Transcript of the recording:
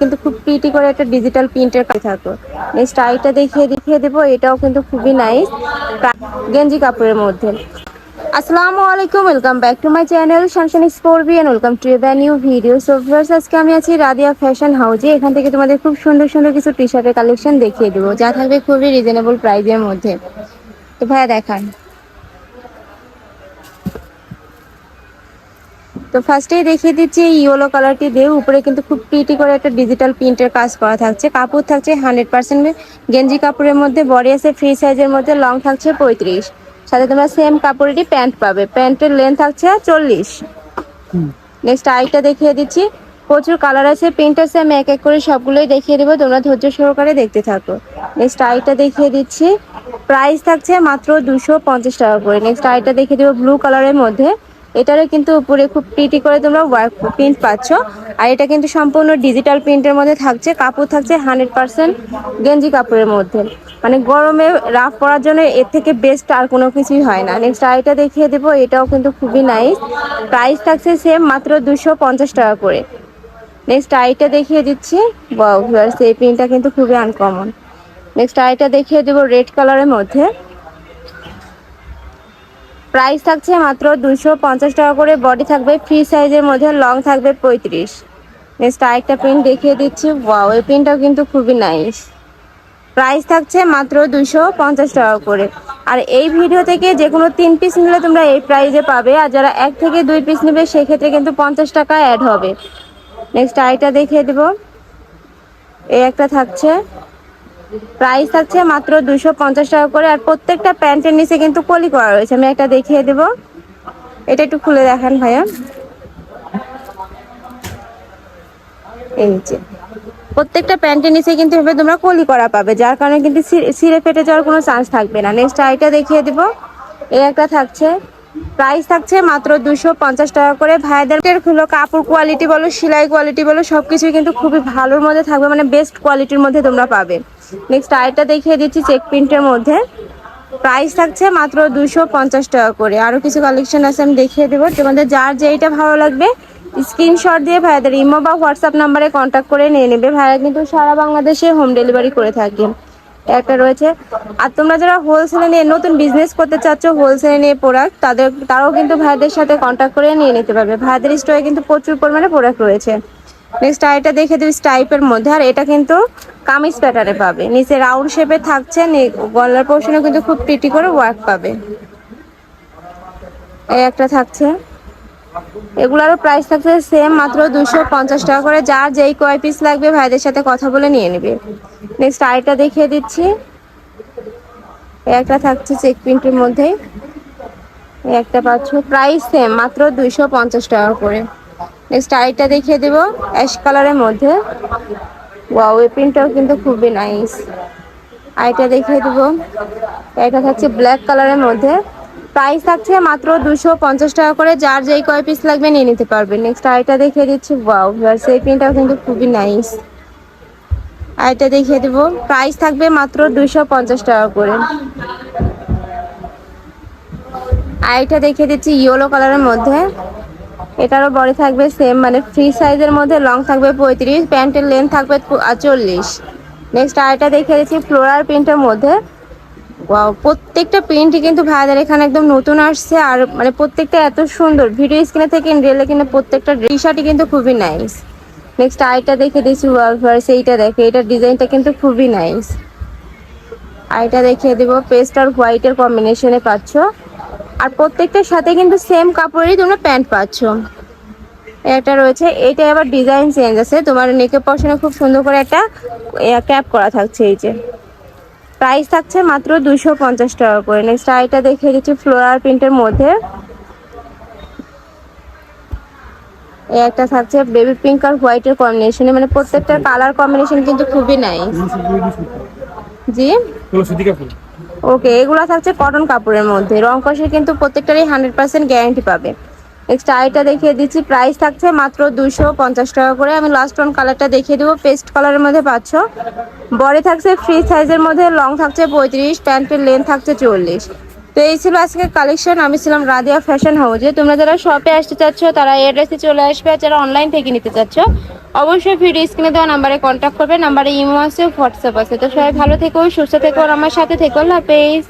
কিন্তু খুব প্রিটি করে একটা ডিজিটাল প্রিন্টের কাজ থাকো নেক্সট আইটা দেখিয়ে দেখিয়ে দেবো, এটাও কিন্তু খুবই নাইস গেঞ্জি কাপড়ের মধ্যে। আসসালামু আলাইকুম welcome back to my channel শানশান স্পোর্বি and welcome to the new video so viewers আজকে আমি আছি রাদিয়া ফ্যাশন হাউজে এখান থেকে তোমাদের খুব সুন্দর সুন্দর কিছু টি শার্টের কালেকশন দেখিয়ে দেবো, যা থাকবে খুবই রিজনেবল প্রাইসের মধ্যে। তো ভাইয়া, দেখান। তো ফার্স্টেই দেখিয়ে দিচ্ছি এই ইয়েলো কালারটি দিয়ে উপরে কিন্তু খুব প্রিটি করে একটা ডিজিটাল প্রিন্টের কাজ করা থাকছে। কাপড় থাকছে হান্ড্রেড পার্সেন্ট গেঞ্জি কাপড়ের মধ্যে বডি আছে ফ্রি সাইজের মধ্যে লং থাকছে পঁয়ত্রিশ। সাথে তোমরা সেম কাপড়েরই প্যান্ট পাবে। প্যান্টের লেন্থ থাকছে চল্লিশ। নেক্সট আইটা দেখিয়ে দিচ্ছি। প্রচুর কালার আছে প্রিন্ট আছে আমি এক এক করে সবগুলোই দেখিয়ে দেবো। তোমরা ধৈর্য সহকারে দেখতে থাকো। নেক্সট আইটা দেখিয়ে দিচ্ছি। প্রাইস থাকছে মাত্র দুশো পঞ্চাশ টাকা করে। নেক্সট আইটা দেখিয়ে দেবো ব্লু কালারের মধ্যে। এটারও কিন্তু উপরে খুব প্রিটি করে তোমরা ওয়ার্ক প্রিন্ট পাচ্ছ। আর এটা কিন্তু সম্পূর্ণ ডিজিটাল প্রিন্টের মধ্যে থাকছে। কাপড় থাকছে হান্ড্রেড পার্সেন্ট গেঞ্জি কাপড়ের মধ্যে। মানে গরমে রাফ পরার জন্য এর থেকে বেস্ট আর কোনো কিছুই হয় না। নেক্সট আইটা দেখিয়ে দেবো, এটাও কিন্তু খুবই নাইস প্রাইস থাকছে সেম মাত্র দুশো পঞ্চাশ টাকা করে। নেক্সট আইটা দেখিয়ে দিচ্ছি। বাউ এই প্রিন্টটা কিন্তু খুবই আনকমন নেক্সট আইটা দেখিয়ে দেবো রেড কালারের মধ্যে। প্রাইস থাকছে মাত্র দুশো পঞ্চাশ টাকা করে বডি থাকবে ফ্রি সাইজের মধ্যে লং থাকবে পঁয়ত্রিশ। নেক্সট আরেকটা প্রিন্ট দেখিয়ে দিচ্ছি। ওয়াও এই প্রিন্টটাও কিন্তু খুবই নাইস প্রাইস থাকছে মাত্র দুশো পঞ্চাশ টাকা করে। আর এই ভিডিও থেকে যে কোনো তিন পিস নিলে তোমরা এই প্রাইজে পাবে। আর যারা এক থেকে দুই পিস নেবে, সেক্ষেত্রে কিন্তু পঞ্চাশ টাকা অ্যাড হবে। নেক্সট আইটা দেখিয়ে দেবো। এই একটা থাকছে। প্রাইস থাকছে মাত্র দুশো পঞ্চাশ টাকা করে আর প্রত্যেকটা প্যান্টের নিচে কিন্তু কলি করা রয়েছে। আমি একটা দেখিয়ে দেবো। এটা একটু খুলে দেখান ভাইয়া। এই নিচে প্রত্যেকটা প্যান্টের নিচে কিন্তু এভাবে তোমরা কলি করা পাবে, যার কারণে কিন্তু ছিঁড়ে ফেটে যাওয়ার কোনো চান্স থাকবে না। নেক্সট আইটা দেখিয়ে দেবো। এই একটা থাকছে। প্রাইস থাকছে মাত্র দুশো পঞ্চাশ টাকা করে। ভাইদের হলো কাপড় কোয়ালিটি বলো, সেলাই কোয়ালিটি বলো সব কিছুই কিন্তু খুবই ভালোর মধ্যে থাকবে। মানে বেস্ট কোয়ালিটির মধ্যে তোমরা পাবে। নেক্সট আইটা দেখিয়ে দিচ্ছি চেক প্রিন্টের মধ্যে। প্রাইস থাকছে মাত্র দুশো পঞ্চাশ টাকা করে। আরও কিছু কালেকশন আছে, আমি দেখিয়ে দেবো। তোমাদের যার যেইটা ভালো লাগবে স্ক্রিনশট দিয়ে ভাইয়াদের ইমো বা হোয়াটসঅ্যাপ নাম্বারে কন্ট্যাক্ট করে নিয়ে নেবে। ভাইয়া কিন্তু সারা বাংলাদেশে হোম ডেলিভারি করে থাকে। একটা রয়েছে। আর তোমরা যারা হোলসেলে নিয়ে নতুন বিজনেস করতে চাচ্ছ হোলসেলে নিয়ে প্রোডাক্ট তাদের তারাও কিন্তু ভাইদের সাথে কন্ট্যাক্ট করে নিয়ে নিতে পারবে। ভাইদের স্টোরে কিন্তু প্রচুর পরিমাণে প্রোডাক্ট রয়েছে। নেক্সট আইটা দেখে দিই স্টাইপের মধ্যে। আর এটা কিন্তু কামিজ প্যাটার্নে পাবে। নিচে রাউন্ড শেপে থাকছে গলার পোর্শনে কিন্তু খুব প্রিটি করে ওয়ার্ক পাবে। এই একটা থাকছে। এগুলারও প্রাইস থাকছে সেম মাত্র দুশো পঞ্চাশ টাকা করে। যার যেই কয় পিস লাগবে, ভাইদের সাথে কথা বলে নিয়ে নেবে। নেক্সট আইটা দেখিয়ে দিচ্ছি। একটা থাকছে চেক প্রিন্টের মধ্যেই। এই একটা পাচ্ছ। প্রাইস সেম মাত্র দুইশো পঞ্চাশ টাকা করে। নেক্সট আইটা দেখিয়ে দেবো অ্যাশ কালারের মধ্যে। ওয়াও এই প্রিন্টটাও কিন্তু খুবই নাইস আইটা দেখিয়ে দেবো, এটা থাকছে ব্ল্যাক কালারের মধ্যে। প্রাইস থাকছে মাত্র দুশো পঞ্চাশ টাকা করে, যার যেই কয় পিস লাগবে নিয়ে নিতে পারবে। নেক্সট আইটা দেখিয়ে দিচ্ছি ওয়াও সেই প্রিন্টটাও কিন্তু খুবই নাইস আইটা দেখিয়ে দেবো প্রাইস থাকবে মাত্র দুশো পঞ্চাশ টাকা করে। আইটা দেখিয়ে দিচ্ছি ইয়েলো কালারের মধ্যে। এটারও বডি থাকবে সেম মানে ফ্রি সাইজের মধ্যে লং থাকবে পঁয়ত্রিশ প্যান্টের লেন্থ থাকবে চল্লিশ। নেক্সট আইটা দেখে দিচ্ছি ফ্লোরাল প্রিন্টের মধ্যে। প্রত্যেকটা প্রিন্টই কিন্তু ভাইদের এখানে একদম নতুন আসছে, আর মানে প্রত্যেকটা এত সুন্দর। ভিডিও স্ক্রিনে থেকে রেলে কিন্তু প্রত্যেকটা টি শার্টই কিন্তু খুবই নাইস নেক্সট আইটা দেখে দিচ্ছি এইটা দেখে এটার ডিজাইনটা কিন্তু খুবই নাইস আইটা দেখিয়ে দেবো পেস্ট আর হোয়াইটের কম্বিনেশনে পাচ্ছ। আর প্রত্যেকটার সাথে কিন্তু সেম কাপড়েরই তোমরা প্যান্ট পাচ্ছ। একটা রয়েছে এটা আবার ডিজাইন চেঞ্জ আছে। তোমার নেকের পশনে খুব সুন্দর করে একটা ক্যাপ করা থাকছে এই যে। প্রাইস থাকছে মাত্র দুশো পঞ্চাশ টাকা করে। নেক্সট আইটা দেখিয়ে দিচ্ছি ফ্লোরাল প্রিন্টের মধ্যে। একটা থাকছে বেবি পিঙ্ক আর হোয়াইটের কম্বিনেশনে মানে প্রত্যেকটা কালার কম্বিনেশন কিন্তু খুবই নাইস জি? ওকে এগুলো থাকছে কটন কাপড়ের মধ্যে। রং কষে কিন্তু প্রত্যেকটারই হান্ড্রেড পার্সেন্ট গ্যারান্টি পাবে। নেক্সট আইটা দেখিয়ে দিচ্ছি প্রাইস থাকছে মাত্র দুশো পঞ্চাশ টাকা করে। আমি লাস্ট ওয়ান কালারটা দেখিয়ে দেবো পেস্ট কালারের মধ্যে পাচ্ছ। বডি থাকছে ফ্রি সাইজের মধ্যে লং থাকছে পঁয়ত্রিশ প্যান্টের লেন্থ থাকছে চল্লিশ। তো এই ছিল আজকে কালেকশন আমি ছিলাম রাদিয়া ফ্যাশন হাউজে তোমরা যারা শপে আসতে চাচ্ছ, তারা এড্রেসে চলে আসবে। আর যারা অনলাইন থেকে নিতে চাচ্ছ, অবশ্যই ভিডিও স্ক্রিনে দেওয়া নাম্বারে কন্ট্যাক্ট করবে। নাম্বারে ইমো আছে হোয়াটসঅ্যাপ আছে। তো সবাই ভালো থেকো, সুস্থ থেকো আমার সাথে থেকো। হাফেজ।